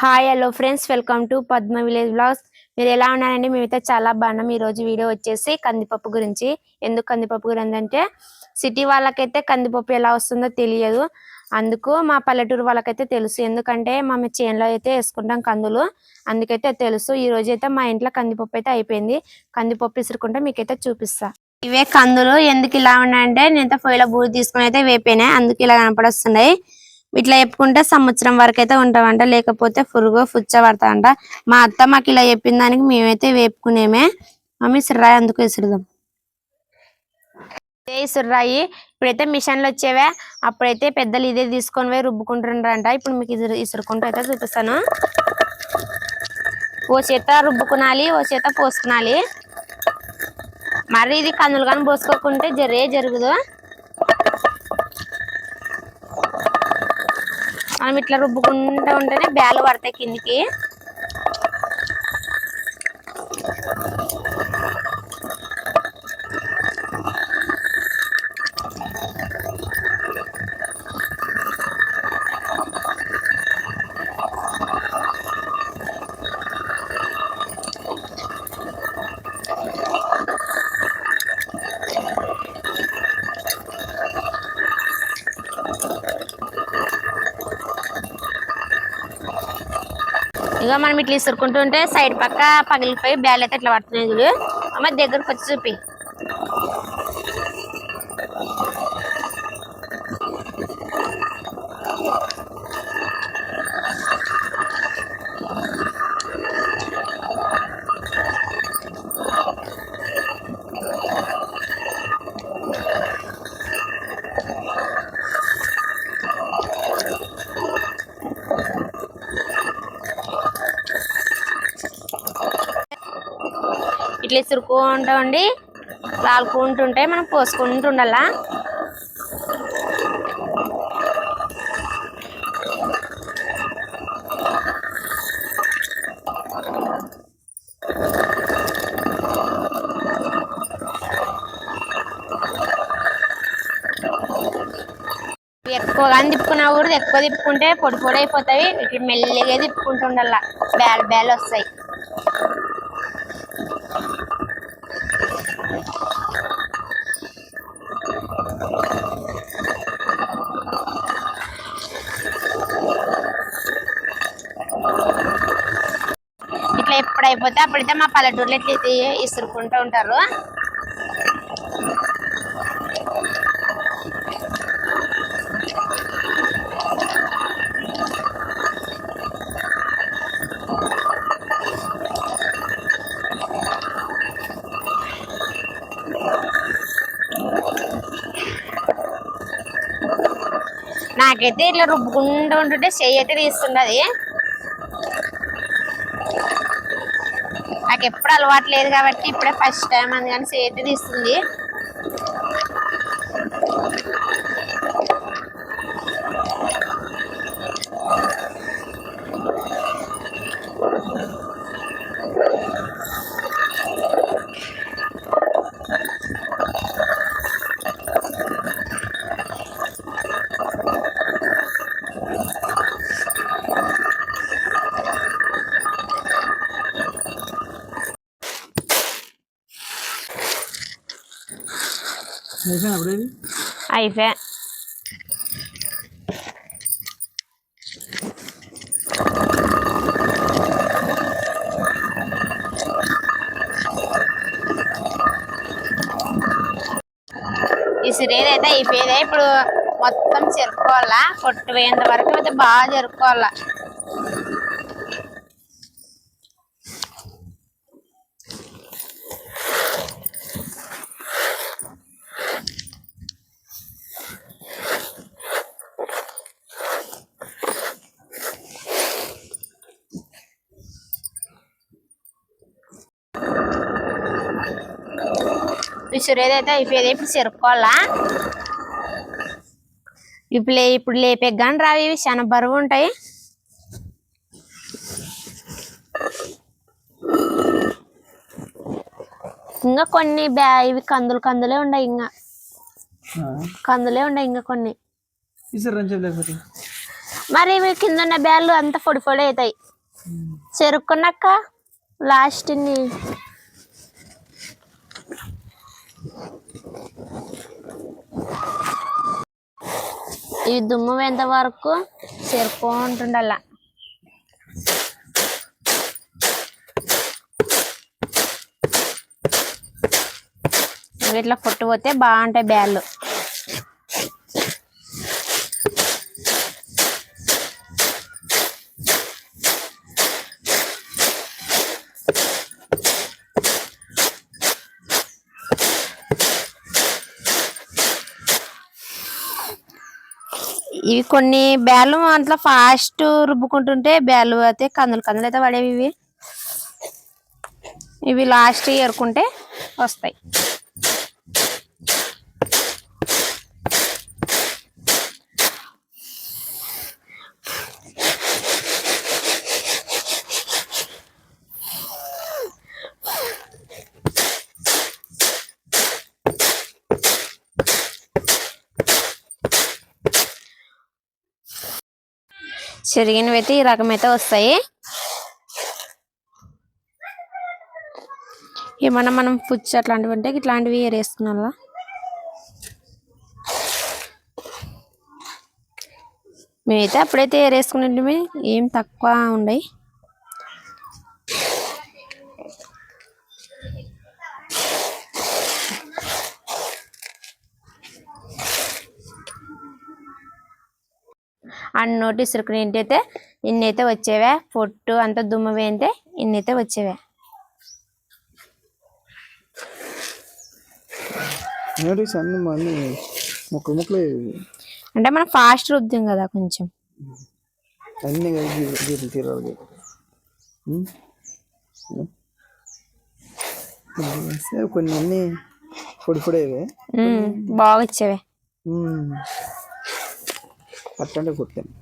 Hi hello friends welcome to Padma village blogs మీరు ఎలా ఉన్నారండి? మేమైతే చాలా బాగున్నాం. ఈ రోజు వీడియో వచ్చేసి కందిపప్పు గురించి. ఎందుకు కందిపప్పు గురించి అంటే సిటీ వాళ్ళకైతే కందిపప్పు ఎలా వస్తుందో తెలియదు. అందుకు మా పల్లెటూరు వాళ్ళకైతే తెలుసు. ఎందుకంటే మా చేనులో అయితే వేసుకుంటాం కందులు. అందుకైతే తెలుసు. ఈ రోజు అయితే మా ఇంట్లో కందిపప్పు అయితే అయిపోయింది. కందిపప్పు ఇసురుకుంటే మీకైతే చూపిస్తా. ఇవే కందులు. ఎందుకు ఇలా ఉన్నాయంటే నేను పొయ్యిలో బూడి తీసుకుని అయితే వేపోయినాయి అందుకు ఇలా కనపడొస్తున్నాయి. ఇట్లా చెప్పుకుంటే సంవత్సరం వరకు అయితే ఉంటామంట. లేకపోతే పురుగు పుచ్చ పడతామంట మా అత్త మాకు ఇలా చెప్పిన దానికి మేమైతే వేపుకునేమే. మమ్మీ సిర్రాయి అందుకు విసురుదాం. ఇదే ఇసుర్రాయి ఇప్పుడైతే మిషన్లు వచ్చేవే. అప్పుడైతే పెద్దలు ఇదే తీసుకొని పోయి రుబ్బుకుంటుండ్రంట ఇప్పుడు మీకు ఇది ఇసురుకుంటూ అయితే చూపిస్తాను. ఓ చేత రుబ్బుకునాలి ఓ చేత పోసుకునాలి. మరి ఇది కందులు కానీ పోసుకోకుంటే జరే జరుగుదు. మనం ఇట్లా రుబ్బుకుంటూ ఉంటేనే బ్యాలు పడతాయి కిందికి. ఇక మనం ఇట్లా ఇసురుకుంటుంటే సైడ్ పక్క పగిలిపోయి బ్యాల్ అయితే ఇట్లా పడుతున్నాయి చూడు. అమ్మ దగ్గరకు వచ్చి చూపి. ఇట్లా ఇసురుకుంటూ ఉండి రాలుకుంటుంటే మనం పోసుకుంటూ ఉండాలా ఎక్కువగా తిప్పుకున్నా కూడా ఎక్కువ తిప్పుకుంటే పొడి పొడి అయిపోతాయి. ఇట్లా మెల్లిగా తిప్పుకుంటుండాల. బ్యాల్ బ్యాల్ వస్తాయి. ఇట్లా ఎప్పుడు అయిపోతే అప్పుడైతే మా పల్లెటూరులో ఇట్లా ఇసురుకుంటూ ఉంటారు. నాకైతే ఇట్లా రుబ్బుకుంటూ ఉంటుంటే చెయ్యి అయితే తీస్తుండది. నాకు ఎప్పుడు అలవాటు లేదు కాబట్టి ఇప్పుడే ఫస్ట్ టైం అందుకని చేతి తీస్తుంది. అయిపోయా. ఈ సిరేది అయితే అయిపోయేదే. ఇప్పుడు మొత్తం చెరుకోవాలా కొట్టు వేయంత వరకు అయితే బాగా చెరుకోవాలా సిరియల్ అయితే అయిపోయేది. ఇప్పుడు చెరుకోవాలా ఇప్పుడు ఇప్పుడు లేపే కానీ రావి ఇవి చాలా బరువు ఉంటాయి. ఇంకా కొన్ని బ్యా ఇవి కందులు కందులే ఉన్నాయి ఇంకా. కందులే ఉన్నాయి ఇంకా కొన్ని. మరి ఇవి కింద ఉన్న బ్యాళ్ళు అంత పొడి పొడి అవుతాయి. చెరుక్కున్నాక లాస్ట్ ఇవి దుమ్ము వెంత వరకు చెరుక్కుంటుండల్లా ఇవి ఇట్లా కొట్టుపోతే బాగుంటాయి బ్యాళ్ళు. ఇవి కొన్ని బ్యాళ్ళు అట్లా ఫాస్ట్ రుబ్బుకుంటుంటే బ్యాళ్ళు అయితే కందులు కందులు అయితే పడేవి ఇవి. ఇవి లాస్ట్ ఏరుకుంటే వస్తాయి. చెరిగినవి అయితే ఈ రకం అయితే వస్తాయి. ఏమన్నా మనం పుచ్చు అట్లాంటివి ఉంటే ఇట్లాంటివి ఏరేసుకున్నాం మేమైతే అప్పుడైతే ఏరేసుకునేటివి ఏం తక్కువ ఉండయి. అండ్ నోటీస్ ఇరుకుని ఏంటైతే ఇన్నైతే వచ్చేవే. పొట్టు అంత దుమ్ము వేయంతే ఇన్నైతే వచ్చేవే. అంటే మనం ఫాస్ట్ రుద్దాం కదా కొంచెం. అన్ని తీరాలి కొన్ని అన్ని పొడి పొడేవే బాగా వచ్చేవే. పట్టండి కొట్టాను.